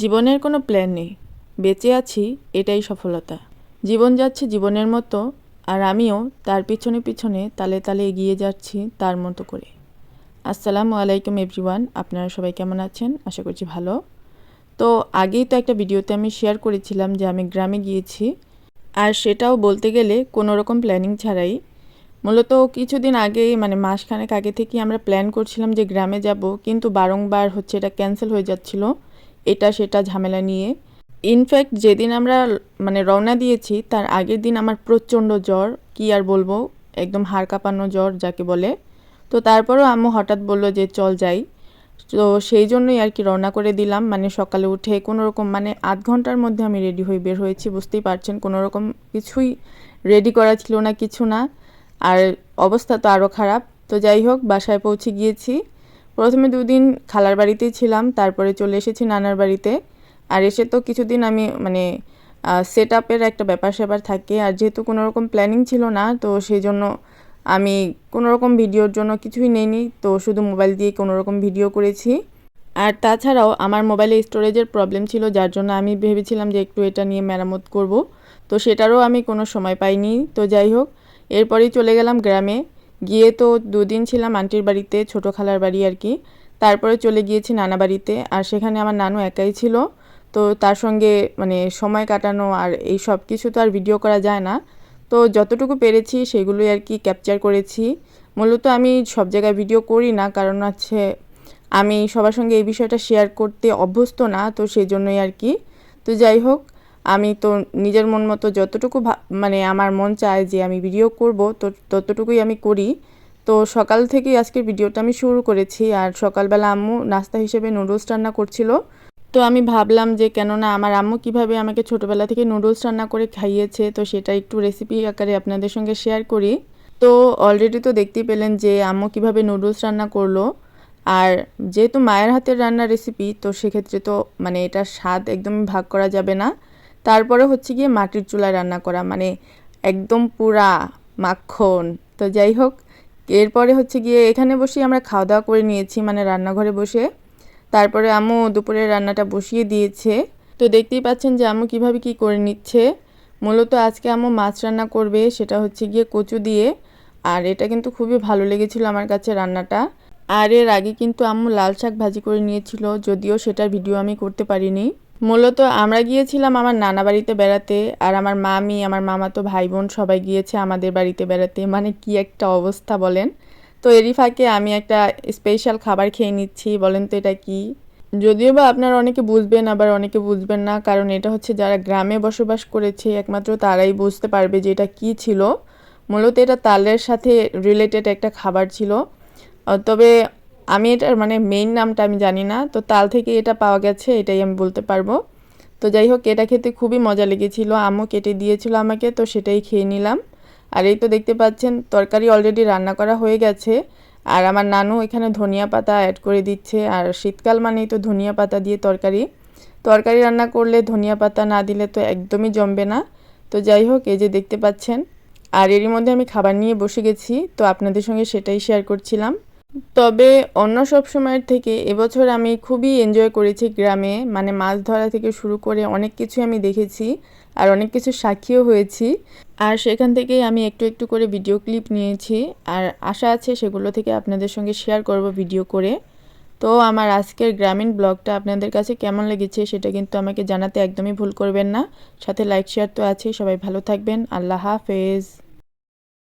জীবনের কোনো প্ল্যান নেই। বেঁচে আছি, এটাই সফলতা। জীবন যাচ্ছে জীবনের মতো, আর আমিও তার পিছনে পিছনে তালে তালে এগিয়ে যাচ্ছি তার মতো করে। আসসালামু আলাইকুম এভরিওয়ান, আপনারা সবাই কেমন আছেন? আশা করছি ভালো। তো আগেই তো একটা ভিডিওতে আমি শেয়ার করেছিলাম যে আমি গ্রামে গিয়েছি, আর সেটাও বলতে গেলে কোনো রকম প্ল্যানিং ছাড়াই। মূলত কিছুদিন আগেই মানে মাসখানেক আগে থেকে আমরা প্ল্যান করছিলাম যে গ্রামে যাব, কিন্তু বারংবার হচ্ছে এটা ক্যান্সেল হয়ে যাচ্ছিল। এটা সেটা ঝামেলা নিয়ে। ইনফ্যাক্ট যেদিন আমরা মানে রওনা দিয়েছি, তার আগের দিন আমার প্রচণ্ড জ্বর, কি আর বলব, একদম হাড় কাঁপানো জ্বর যাকে বলে। তো তারপরও আম্মু হঠাৎ বলল যে, চল যাই। তো সেই জন্যই আর কি রওনা করে দিলাম। মানে সকালে উঠে কোনো রকম মানে আধ ঘণ্টার মধ্যে আমি রেডি হয়ে বের হয়েছি, বুঝতেই পারছেন, কোনো রকম কিছুই রেডি করা ছিল না, কিছু না। আর অবস্থা তো আরও খারাপ। তো যাই হোক, বাসায় পৌঁছে গিয়েছি। প্রথমে দুদিন খালার বাড়িতেই ছিলাম, তারপরে চলে এসেছি নানার বাড়িতে। আর এসে তো কিছুদিন আমি মানে সেট আপের একটা ব্যাপার স্যাপার থাকে। আর যেহেতু কোনো রকম প্ল্যানিং ছিল না, তো সেই জন্য আমি কোনো রকম ভিডিওর জন্য কিছুই নেইনি। তো শুধু মোবাইল দিয়ে কোনো রকম ভিডিও করেছি। আর তাছাড়াও আমার মোবাইলে স্টোরেজের প্রবলেম ছিল, যার জন্য আমি ভেবেছিলাম যে একটু এটা নিয়ে মেরামত করব। তো সেটারও আমি কোনো সময় পাইনি। তো যাই হোক, এরপরেই চলে গেলাম গ্রামে। গিয়ে তো দুদিন ছিলাম আন্টির বাড়িতে, ছোটো খালার বাড়ি আর কি। তারপরে চলে গিয়েছি নানা বাড়িতে, আর সেখানে আমার নানু একাই ছিল। তো তার সঙ্গে মানে সময় কাটানো আর এই সব কিছু তো আর ভিডিও করা যায় না। তো যতটুকু পেরেছি সেগুলোই আর কি ক্যাপচার করেছি। মূলত আমি সব জায়গায় ভিডিও করি না, কারণ হচ্ছে আমি সবার সঙ্গে এই বিষয়টা শেয়ার করতে অভ্যস্ত না, তো সেই জন্যই আর কি। তো যাই হোক আমি তো নিজের মন মতো যতটুকু মানে আমার মন চায় যে আমি ভিডিও করব, তো ততটুকুই আমি করি। তো সকাল থেকেই আজকের ভিডিওটা আমি শুরু করেছি আর সকালবেলা আম্মু নাস্তা হিসেবে নুডলস রান্না করছিল। তো আমি ভাবলাম যে কেননা আমার আম্মু কীভাবে আমাকে ছোটোবেলা থেকে নুডলস রান্না করে খাইয়েছে, তো সেটা একটু রেসিপি আকারে আপনাদের সঙ্গে শেয়ার করি। তো অলরেডি তো দেখতেই পেলেন যে আম্মু কীভাবে নুডলস রান্না করল। আর যেহেতু মায়ের হাতের রান্নার রেসিপি তো সেক্ষেত্রে তো মানে এটার স্বাদ একদমই ভাগ করা যাবে না। তারপরে হচ্ছে গিয়ে মাটির চুলায় রান্না করা মানে একদম পুরা মাখন। তো যাই হোক, এরপরে হচ্ছে গিয়ে এখানে বসেই আমরা খাওয়া দাওয়া করে নিয়েছি মানে রান্নাঘরে বসে। তারপরে আম্মু দুপুরের রান্নাটা বসিয়ে দিয়েছে। তো দেখতেই পাচ্ছেন যে আম্মু কীভাবে কি করে নিচ্ছে। মূলত আজকে আমু মাছ রান্না করবে, সেটা হচ্ছে গিয়ে কচু দিয়ে। আর এটা কিন্তু খুবই ভালো লেগেছিল আমার কাছে রান্নাটা। আর এর আগে কিন্তু আম্মু লাল শাক ভাজি করে নিয়েছিল, যদিও সেটার ভিডিও আমি করতে পারিনি। মূলত আমরা গিয়েছিলাম আমার নানা বাড়িতে বেড়াতে, আর আমার মামি, আমার মামাতো ভাই বোন সবাই গিয়েছে আমাদের বাড়িতে বেড়াতে। মানে কি একটা অবস্থা বলেন? তো এরই ফাঁকে আমি একটা স্পেশাল খাবার খেয়ে নিচ্ছি, বলেন তো এটা কি? যদিও বা আপনারা অনেকে বুঝবেন, আবার অনেকে বুঝবেন না, কারণ এটা হচ্ছে যারা গ্রামে বসবাস করেছে, একমাত্র তারাই বুঝতে পারবে যে এটা কী ছিল। মূলত এটা তালের সাথে রিলেটেড একটা খাবার ছিল। তবে আমি এটার মানে মেইন নামটা আমি জানি না, তো তাল থেকে এটা পাওয়া গেছে, এটাই আমি বলতে পারব। তো যাই হোক, এটা খেতে খুবই মজা লেগেছিল, আমও কেটে দিয়েছিল আমাকে, তো সেটাই খেয়ে নিলাম। আর এই তো দেখতে পাচ্ছেন, তরকারি অলরেডি রান্না করা হয়ে গেছে। আর আমার নানু এখানে ধনিয়া পাতা অ্যাড করে দিচ্ছে, আর শীতকাল মানেই তো ধনিয়া পাতা দিয়ে তরকারি। তরকারি রান্না করলে ধনিয়া পাতা না দিলে তো একদমই জমবে না। তো যাই হোক, এই যে দেখতে পাচ্ছেন, আর এরই মধ্যে আমি খাবার নিয়ে বসে গেছি, তো আপনাদের সঙ্গে সেটাই শেয়ার করছিলাম। তবে অন্য সব সময়ের থেকে এবছর আমি খুবই এনজয় করেছি গ্রামে। মানে মাছ ধরা থেকে শুরু করে অনেক কিছু আমি দেখেছি আর অনেক কিছু সাক্ষীও হয়েছি। আর সেখান থেকেই আমি একটু একটু করে ভিডিও ক্লিপ নিয়েছি আর আশা আছে সেগুলো থেকে আপনাদের সঙ্গে শেয়ার করব ভিডিও করে। তো আমার আজকের গ্রামীণ ব্লগটা আপনাদের কাছে কেমন লেগেছে সেটা কিন্তু আমাকে জানাতে একদমই ভুল করবেন না। সাথে লাইক শেয়ার তো আছেই, সবাই ভালো থাকবেন। আল্লাহ হাফেজ।